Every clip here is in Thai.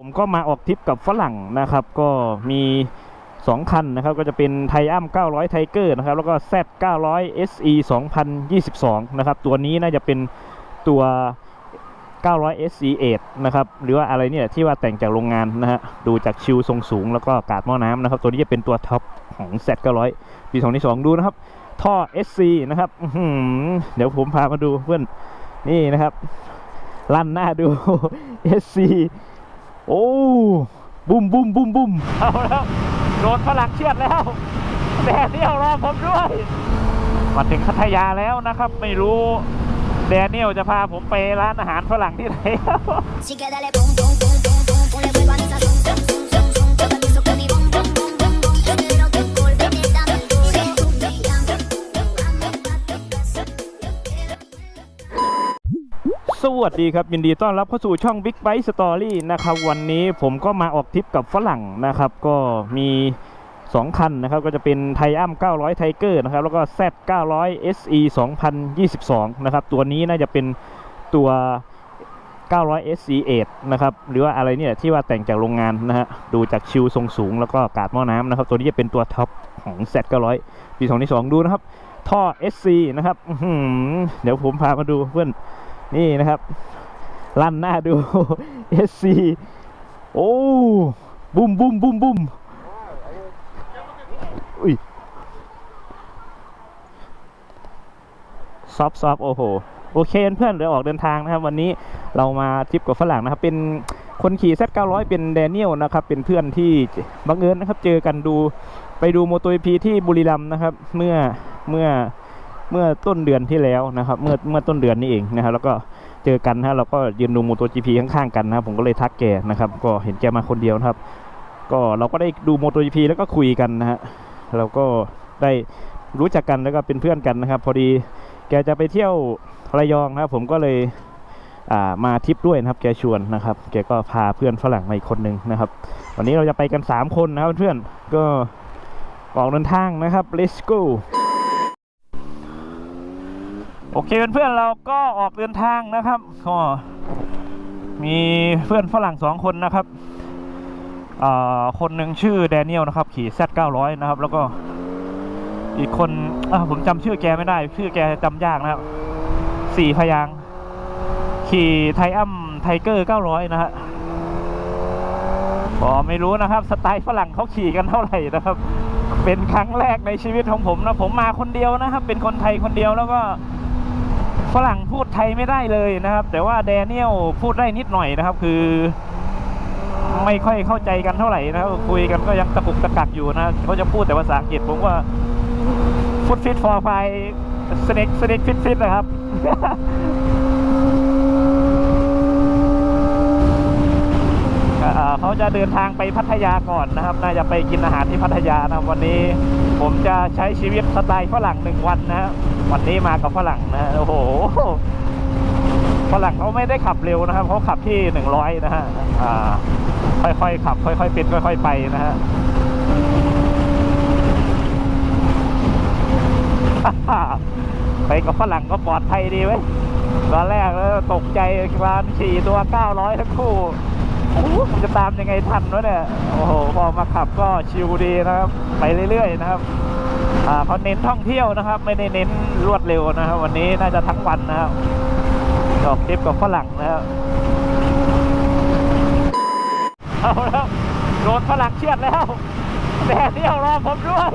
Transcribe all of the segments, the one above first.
ผมก็มาออกทริปกับฝรั่งนะครับ ก็มี 2 คันนะครับ ก็จะเป็นไทอัม900ไทเกอร์นะครับ แล้วก็ Z 900 SE 2022 นะครับ ตัวนี้น่าจะเป็นตัว 900 SE 8นะครับ หรือว่าอะไรเนี่ยที่ว่าแต่งจากโรงงานนะฮะ ดูจากชิวทรงสูงแล้วก็กาดหม้อน้ำนะครับ ตัวนี้จะเป็นตัวท็อปของ Z 900ปี 2022 ดูนะครับ ท่อ SC นะครับเดี๋ยวผมพามาดูเพื่อน นี่นะครับ ลั่นหน้าดู SC โอ้บุ้มบุ้มบุ้มบุ้มเอาแล้วโดนฝรั่งเชือดแล้วแดเนียลรอผมด้วยมาถึงพัทยาแล้วนะครับ ไม่รู้แดเนียลจะพาผมไปร้านอาหารฝรั่งที่ไหน สวัสดีครับ ยินดีต้อนรับเข้าสู่ช่อง Big Bite Story นะครับ วันนี้ผมก็มาออกทริปกับฝรั่งนะครับ ก็มี 2 คันนะครับ ก็จะเป็นไทอัม900ไทเกอร์นะครับ แล้วก็ Z 900 SE 2022 นะครับ ตัวนี้น่าจะเป็นตัว 900 SE 8นะครับ หรือว่าอะไรเนี่ย ที่ว่าแต่งจากโรงงานนะฮะ ดูจากชิวทรงสูง แล้วก็กาดหม้อน้ำนะครับ ตัวนี้จะเป็นตัวท็อปของ Z 900ปี2022ดูนะครับ ท่อ SC นะครับเดี๋ยวผมพามาดูเพื่อน นี่นะครับลั่นหน้าดู SC โอ้บุ้มบุ้มบุ้มบุ้มอุ้ยซอฟซอฟโอ้โหโอเคเพื่อนเดี๋ยวออกเดินทางนะครับ วันนี้เรามาทริปกับฝรั่งนะครับ เป็นคนขี่ Z900 เป็นแดเนียลนะครับ เป็นเพื่อนที่บังเอิญนะครับ เจอกันดูไปดูโมโตพีที่บุรีรัมย์นะครับ เมื่อเมื่อ เมื่อต้นเดือนที่แล้วนะครับ เมื่อเมื่อต้นเดือนนี้เองนะครับ แล้วก็เจอกันนะฮะเราก็ยืนดูมูโตจีพีข้างๆกันนะครับผมก็เลยทักแกนะครับ ก็เห็นแกมาคนเดียวนะครับ ก็เราก็ได้ดูโมโตจีพีแล้วก็คุยกันนะฮะเราก็ได้รู้จักกันแล้วก็เป็นเพื่อนกันนะครับ พอดีแกจะไปเที่ยวระยองนะครับ ผมก็เลยอ่ามาทริปด้วยนะครับ แกชวนนะครับ แกก็พาเพื่อนฝรั่งมาอีกคนหนึ่งนะครับ วันนี้เราจะไปกันสามคนนะครับเพื่อนก็ออกเดินทางนะครับ let's go โอเคเพื่อนๆเราก็ออกเดินทางนะครับก็มีเพื่อนฝรั่งสองคนนะครับอ่าคนหนึ่งชื่อแดเนียลนะครับ ขี่ Z900 นะครับ แล้วก็อีกคนอ่าผมจำชื่อแกไม่ได้ ชื่อแกจำยากนะครับสี่พยางขี่ไทอัมไทเกอร์900นะฮะก็ไม่รู้นะครับ สไตล์ฝรั่งเขาขี่กันเท่าไหร่นะครับ เป็นครั้งแรกในชีวิตของผมนะ ผมมาคนเดียวนะครับ เป็นคนไทยคนเดียวแล้วก็ ฝรั่งพูดไทยไม่ได้เลยนะครับ แต่ว่าแดเนียลพูดได้นิดหน่อยนะครับ คือไม่ค่อยเข้าใจกันเท่าไหร่นะครับคุยกันก็ยังตะกุกตะกักอยู่นะเขาจะพูดแต่ภาษาอังกฤษผมว่าฟุตฟิตฟอร์ไฟสเน็กสเน็กฟิตฟิตนะครับ อ่า เขาจะเดินทางไปพัทยาก่อนนะครับ น่าจะไปกินอาหารที่พัทยานะครับวันนี้ผมจะใช้ชีวิตสไตล์ฝรั่งหนึ่งวันนะวันนี้มากับฝรั่งนะโอ้โหฝรั่งเขาไม่ได้ขับเร็วนะครับเขาขับที่หนึ่งร้อยนะฮะค่อยๆขับ ค่อยๆเป็นค่อย ๆ ไปนะฮะไปกับฝรั่งก็ปลอดภัยดีไว้ยตอนแรกแล้วตกใจร้านขี่ตัว900ทั้งคู่ จะตามยังไงทันวะเนี่ย โอ้โห พอมาขับก็ชิลดีนะครับ ไปเรื่อยๆนะครับอ่าเขาเน้นท่องเที่ยวนะครับ ไม่ได้เน้นรวดเร็วนะครับ วันนี้น่าจะทั้งวันนะครับออกทริปกับฝรั่งนะครับเอาแล้วโดนฝรั่งเชือดแล้วแดเนียลรอผมด้วย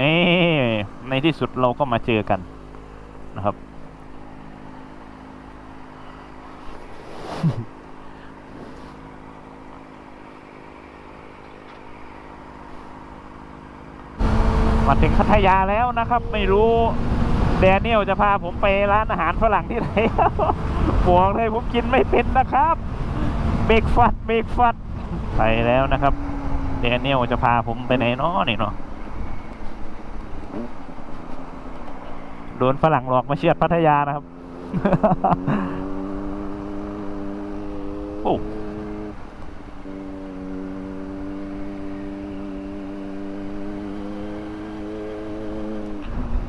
นี่ในที่สุดเราก็มาเจอกันนะครับ มาถึงพัทยาแล้วนะครับ ไม่รู้แดเนียลจะพาผมไปร้านอาหารฝรั่งที่ไหนบอกเลยผมกินไม่เป็นนะครับเบรกฟัดเบรกฟัดไปแล้วนะครับเดนเนียลจะพาผมไปไหนเนาะนี่เนาะ โดนฝรั่งหลอกมาเชือดพัทยานะครับ โอ้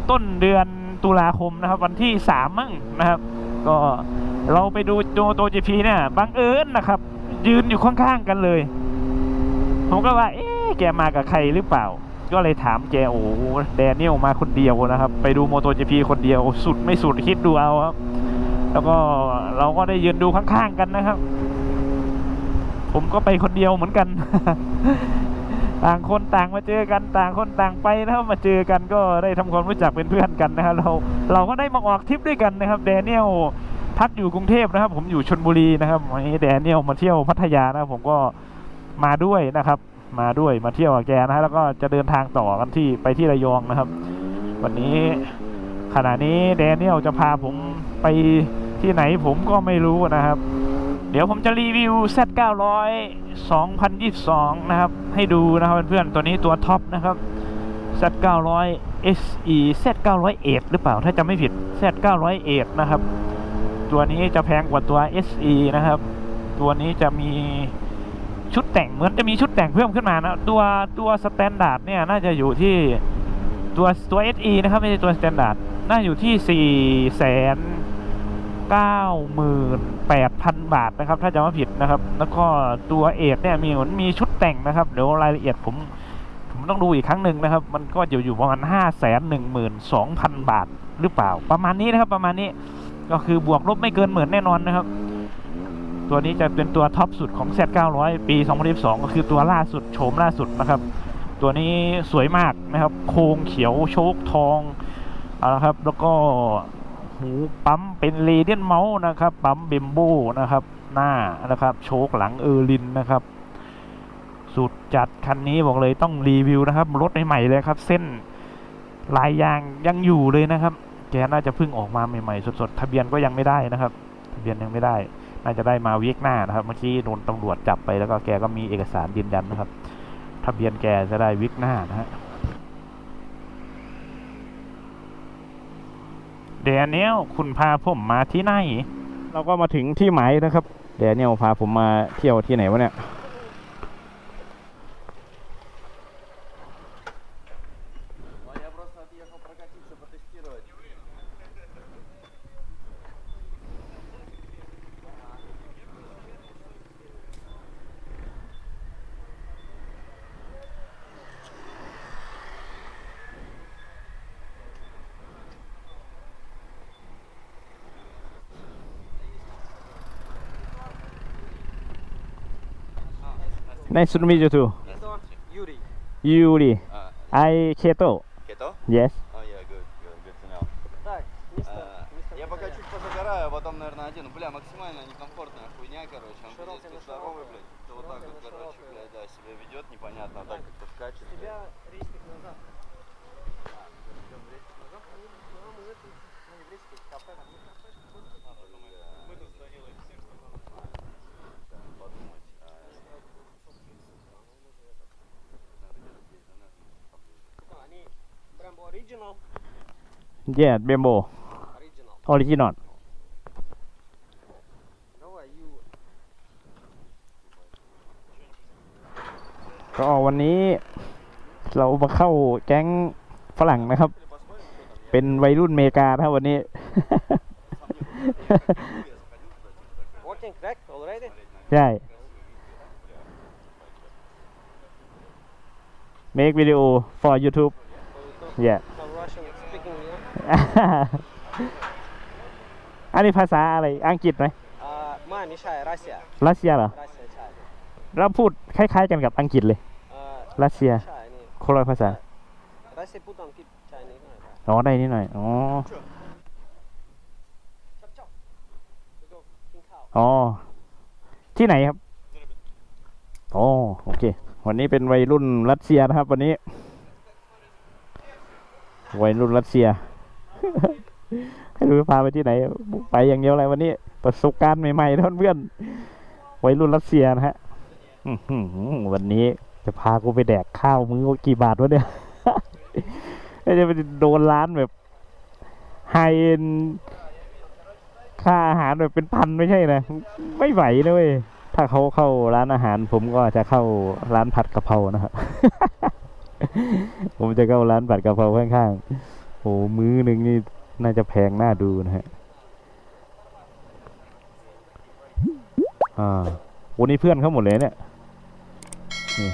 ต้นเดือนตุลาคมนะครับ วันที่สามมั่งนะครับ ก็เราไปดูโจโตจีพีเนี่ยบังเอิญนะครับ ยืนอยู่ข้างๆกันเลย ผมก็ว่า เอ๊ะแกมากับใครหรือเปล่า ก็เลยถามแกโอ้แดเนียลมาคนเดียวนะครับ ไปดูโมโตจีพีคนเดียว สุดไม่สุดคิดดูเอาครับ แล้วก็เราก็ได้ยืนดูข้างๆกันนะครับ ผมก็ไปคนเดียวเหมือนกัน ต่างคนต่างมาเจอกันต่างคนต่างไปนะครับมาเจอกันก็ได้ทำความรู้จักเป็นเพื่อนกันนะครับเราเราก็ได้มาออกทริปด้วยกันนะครับแดเนียลพักอยู่กรุงเทพนะครับ ผมอยู่ชนบุรีนะครับวันนี้แดเนียลมาเที่ยวพัทยานะครับผมก็มาด้วยนะครับ มาด้วยมาเที่ยวกับแกนะฮะแล้วก็จะเดินทางต่อกันที่ไปที่ระยองนะครับ วันนี้ขณะนี้แดเนียลจะพาผมไปที่ไหนผมก็ไม่รู้นะครับ เดี๋ยวผมจะรีวิว Z 900 2022 นะครับ ให้ดูนะครับเพื่อนๆตัวนี้ตัวท็อปนะครับ Z 900 SE Z 900หรือเปล่าถ้าจะไม่ผิด Z 900นะครับ ตัวนี้จะแพงกว่าตัว SE นะครับ ตัวนี้จะมี ชุดแต่งเหมือนจะมีชุดแต่งเพิ่มขึ้นมานะตัวตัวสแตนดาร์ดเนี่ยน่าจะอยู่ที่ตัวตัว SE นะครับไม่ใช่ตัวสแตนดาร์ดน่าอยู่ที่4แสน98,000บาทนะครับ ถ้าจะไม่ผิดนะครับ แล้วก็ตัวเอทเนี่ยมีเหมือนมีชุดแต่งนะครับ เดี๋ยวรายละเอียดผมผมต้องดูอีกครั้งหนึ่งนะครับ มันก็อยู่อยู่ประมาณ5 1 2 0 0 0บาทหรือเปล่า ประมาณนี้นะครับประมาณนี้ก็คือบวกลบไม่เกินหมื่นแน่นอนนะครับ ตัวนี้จะเป็นตัวท็อปสุดของ Z 900 ปี 2012ก็คือตัวล่าสุดโฉมล่าสุดนะครับ ตัวนี้สวยมากนะครับโครงเขียวโชคทองเอาละครับ แล้วก็หูปั๊มเป็นเรเดียนเมาส์นะครับปั๊มเบมโบนะครับ หน้านะครับ โชคหลังเออร์ลินนะครับ สุดจัดคันนี้บอกเลยต้องรีวิวนะครับ รถใหม่ๆเลยครับ เส้นลายยางยังอยู่เลยนะครับ แกน่าจะเพิ่งออกมาใหม่ๆสดๆ ทะเบียนก็ยังไม่ได้นะครับ ทะเบียนยังไม่ได้ น่าจะได้มาวีคหน้านะครับ เมื่อกี้โดนตำรวจจับไปแล้วก็แกก็มีเอกสารยืนยันนะครับทะเบียนแกจะได้วีคหน้านะฮะเดเนียลคุณพาผมมาที่ไหน เราก็มาถึงที่หมายนะครับ เดเนียลพาผมมาเที่ยวที่ไหนวะเนี่ย Nice to meet you too. Yes. Yuri. Yuri. Uh, I Keto. Keto? Yes. Я пока чуть позагораю, а потом, наверное, один. Бля, максимально некомфортная хуйня, короче. Он, блядь, тут типа, здоровый, блядь. Кто вот так вот, короче, блядь, да, себя ведет непонятно, а так как-то скачет. У тебя рейстик назад. А, назад? Ну, мы ну, не в рейстике, кафе там. Original. Yeah, bamboo. Original. Original. No, are you? ก็วันนี้เรามาเข้าแก๊งฝรั่งนะครับ เป็นวัยรุ่นเมกานะครับวันนี้ Working crack already? ใช่ make video for YouTube yeah อันนี้ภาษาอะไรอังกฤษไหมไม่ไม่ใช่รัสเซียรัสเซียเหรอรัสเซียใช่เราพูดคล้ายๆกันกับอังกฤษเลยรัสเซียคนละภาษารัสเซียพูดอังกฤษใช่นิดหน่อยอ๋อได้นิดหน่อยอ๋อที่ไหนครับ อ๋อ โอเค วันนี้เป็นวัยรุ่นรัสเซียนะครับ วันนี้ วัยรุ่นรัสเซีย ให้รู้พาไปที่ไหน ไปอย่างเดียวอะไรวันนี้ประสบการณ์ใหม่ๆท่านเพื่อนวัยรุ่นรัสเซียนะฮะวันนี้จะพากูไปแดกข้าวมื้อกี่บาทวะเนี่ยจะไปโดนร้านแบบไฮเอ็นค่าอาหารแบบเป็นพันไม่ใช่นะไม่ไหวนะเว้ยถ้าเขาเข้าร้านอาหาร ผมก็จะเข้าร้านผัดกะเพรานะครับ ผมจะเข้าร้านผัดกะเพราข้างๆโอ้มื้อหนึ่งนี่น่าจะแพงน่าดูนะฮะอ่าวันนี้เพื่อนเขาหมดเลยเนี่ยนี่